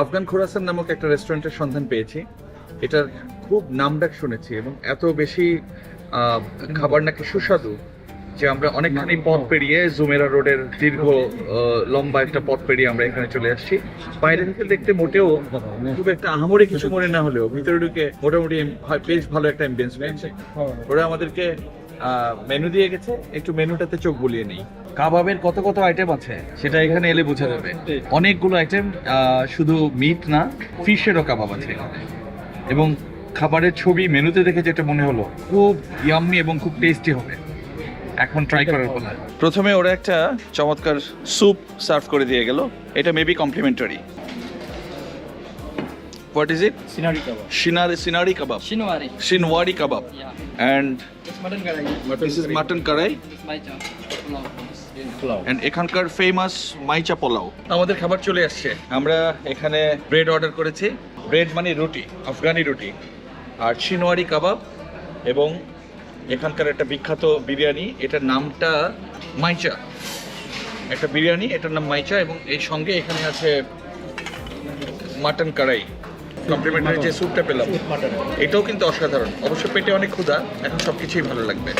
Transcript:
আফগান খোরাসান নামক একটা রেস্টুরেন্টের সন্ধান পেয়েছি। এটার খুব নামডাক শুনেছি এবং এত বেশি খাবার নাকি সুস্বাদু যে আমরা অনেকখানি পথ পেরিয়ে জুমেরা রোডের দীর্ঘ লম্বা একটা পথ পেরিয়ে আমরা এখানে চলে আসছি। বাইরে থেকে দেখতে মোটেও খুব একটা আহামরি কিছু মনে না হলেও ভিতরে ঢুকে মোটামুটি বেশ ভালো একটা এমবিয়েন্স পেয়েছে ওরা আমাদেরকে মেনু দিয়ে গেছে। একটু মেনুটাতে চোখ বুলিয়ে নেই। কাবাবের কত কত আইটেম আছে সেটা এখানে এলে বোঝা যাবে। অনেকগুলো আইটেম শুধু মিট না ফিশেরও কাবাব আছে। এবং খাবারের ছবি মেনুতে দেখে যেটা মনে হলো খুব ইয়াম্মি এবং খুব টেস্টি হবে। এখন ট্রাই করার কথা প্রথমে ওরা একটা চমৎকার স্যুপ সার্ভ করে দিয়ে গেল। এটা maybe complimentary what is it Sinari kebab. Sinari Sinari kebab. Shinwari. Shinwari kebab. Yeah. And It's mutton mutton karahi It's my job. Pulao. এখানকার ফেমাস মাইচা পোলাও। আমাদের খাবার চলে আসছে। আমরা এখানে ব্রেড অর্ডার করেছি। ব্রেড মানে রুটি আফগানি রুটি। আর চিনোয়ারি কাবাব এবং এখানকার একটা বিখ্যাত বিরিয়ানি এটার নামটা মাইচা। একটা বিরিয়ানি এটার নাম মাইচা এবং এই সঙ্গে এখানে আছে মাটন কড়াই। কমপ্লিমেন্টারি যে স্যুপটা পেলাম. এটাও কিন্তু অসাধারণ। অবশ্য পেটে অনেক ক্ষুধা এখন সব কিছুই ভালো লাগবে।